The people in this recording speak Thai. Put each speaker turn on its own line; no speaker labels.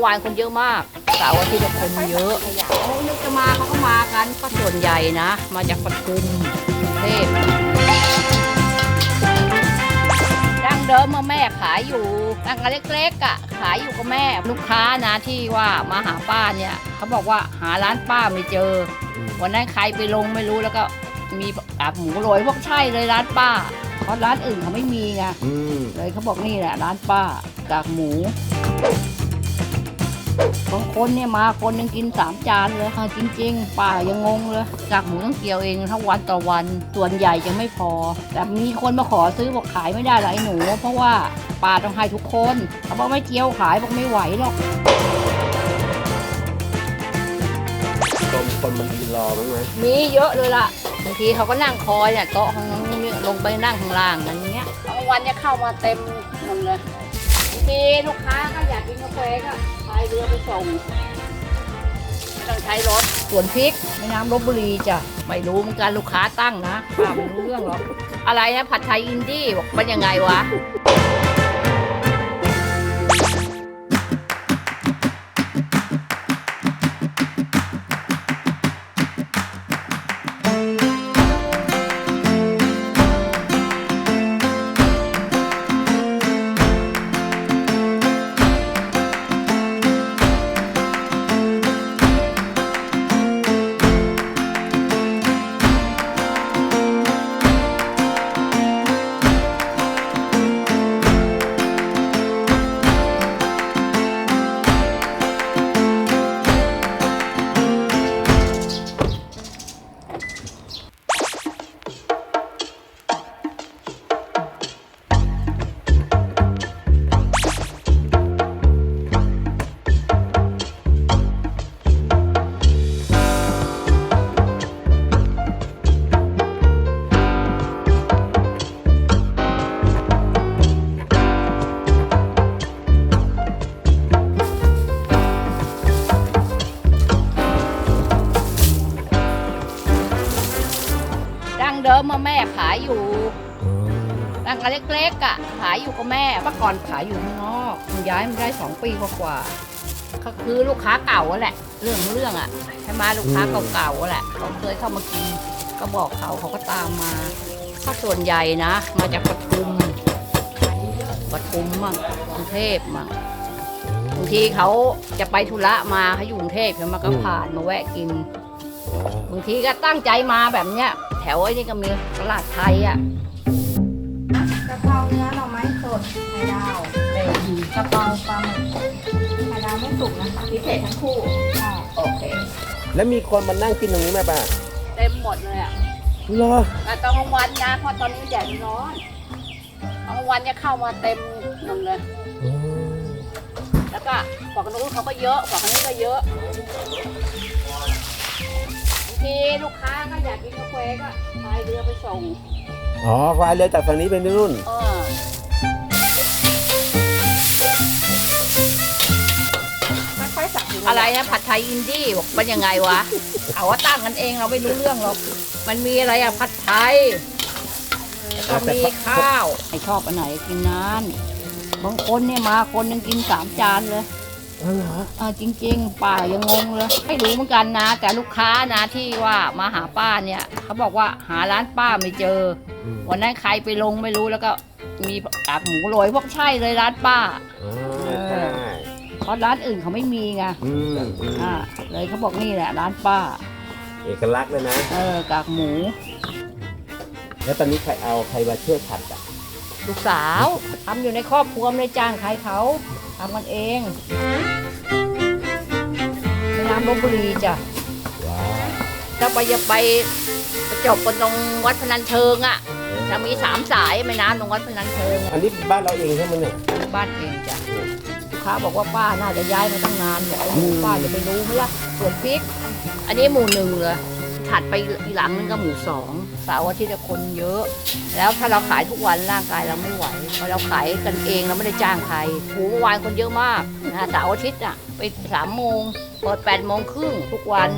อวานคนเยอะมากเสาร์อาทิตย์อะคนเยอะเขานึกจะมาเขาก็มากันก็ส่วนใหญ่นะ มาจากปทุมกรุงเทพดั้งเดิมมาแม่ขายอยู่ตั้งแต่เล็กๆอะขายอยู่กับแม่ลูกค้านะที่ว่ามาหาป้าเนี่ยเขาบอกว่าหาร้านป้าไม่เจอ วันนั้นใครไปลงไม่รู้แล้วก็มีกากหมูโรยพวกใช่เลยร้านป้าเพราะร้านอื่นเขาไม่มีไง
อืม
เลยเขาบอกนี่แหละร้านป้ากากหมู บางคนเนี่ยมาคนหนึงกินสามจานเลยค่ะจริง ๆป้ายังงงเลยกากหมูต้องเกี่ยวเองทั้งวันต่อวัน ส่วนใหญ่จะไม่พอ แต่มีคนมาขอซื้อบอกขายไม่ได้หรอกไอ้หนู เพราะว่าป้าต้องให้ทุกคนเขาบอกไม่เจียวขายบอกไม่ไหวหรอก
คนคนมันยืนรอบ้างไหม
มีเยอะเลยล่ะบางทีเขาก็นั่งคอยเนี่ยโต๊ะข้างนี้ลงไปนั่งข้างล่างกันอย่างเงี้ยบางวันจะเข้ามาเต็มหมดเลยบางทีลูกค้าก็อยากกินกาแฟก็ พายเรือไปส่งไม่ต้องใช้รถสวนพริกแม่น้ำลบบุรีจ้ะไม่รู้เหมือนกันลูกค้าตั้งนะป้าไม่รู้เรื่องหรอกอะไรนะผัดไทยอินดี้บอกมันยังไงวะ เดิมมาแม่ขายอยู่ตั้งแต่เล็กๆอะขายอยู่กับแม่เมื่อก่อนขายอยู่ข้างนอกมันย้ายมาได้สองปีกว่าๆก็คือลูกค้าเก่าอะแหละ เรื่องของเรื่องอะใช่ไหมลูกค้าเก่าๆอะแหละเขาเคยเข้ามากินก็บอกเขาเขาก็ตามมาก็ส่วนใหญ่นะ มาจากปทุมปทุมมั่งกรุงเทพมั่งบางทีเขาจะไปธุระมาเขาอยู่กรุงเทพใช่ไหมก็ผ่านมาแวะกิน บางทีก็ตั้งใจมาแบบเนี้ย แถวไอ้นี่ก็มีตลาดไทยอะ
กะเพราเนื้อหน่อไม้สดไข่ดาวกะเพราปลาหมึกไข่ดาวไม่สุกนะคะพิเศษทั้งคู่ค่ะ
โอเค
แล้วมีคนมานั่งกินตรงนี้ไหมป้า
เต็มหมดเลยอะ
รอ
แต่ตอนกลางวันนะเพราะตอนนี้แดดร้อนตอนกลางวันจะเข้ามาเต็มหมดเลยแล้วก็ฝั่งนู้นเขาก็เยอะฝั่งนี้ก็เยอะ บางทีลูกค้าก็อยากกินกาแฟก็พายเรือไปส่ง
อ๋อควายเลยจากฝั่งนี้ไปนู่น
เออ
ค่อยๆสับทีล
อะไรนะผัดไทยอินดี้บอกมันยังไงวะเขาว่าตั้งกันเองเราไม่รู้เรื่องหรอก มันมีอะไรอะผัดไทยแล้วก็มีข้าวใครชอบอันไหนกินนั้นบางคนเนี่ยมาคนหนึงกินสามจานเลย
อ๋อ เหรอ
อ่าจริง ๆ ป้ายังงงเลยไม่รู้เหมือนกันนะ แต่ลูกค้านะที่ว่ามาหาป้าเนี่ยเขาบอกว่าหาร้านป้าไม่เจอ
อืม
วันนั้นใครไปลงไม่รู้แล้วก็มีกากหมูโรยพวกใช่เลยร้านป้า
อ๋อใช่
เพราะร้านอื่นเขาไม่มีไง
อืมอืม
อ่าเลยเขาบอกนี่แหละ ร้านป้า
เอกลักษณ์เลยนะ
เออกากหมู
แล้วตอนนี้ใครเอาใครมาช่วยผัดอะ
ลูกสาวทำอยู่ในครอบครัวไม่ได้จ้างใครเขา ทำกันเองแม่น้ำลบบุรีจ้ะ
ว้าว
ถ้าไปจะไปไปจบกันตรงวัดพนัญเชิงอะจะมีสามสายแม่น้ำตรงวัดพนัญเชิงอะ
อันนี้บ้านเราเองใช่ไหมเนี่ย
บ้านเองจ้ะลูกค้าบอกว่าป้าน่าจะย้ายมาตั้งนานบอก
อืม
ป้าจะไปรู้ไหมล่ะสวนพริก อันนี้หมู่หนึ่งเลย ถัดไปอีหลังนึงก็หมู่สองเสาร์อาทิตย์อะคนเยอะ แล้วถ้าเราขายทุกวันร่างกายเราไม่ไหวเพราะเราขายกันเองเราไม่ได้จ้างใครหูเมื่อวานคนเยอะมากนะเสาร์อาทิตย์อะไปสามโมงเปิดแปดโมงครึ่งทุกวัน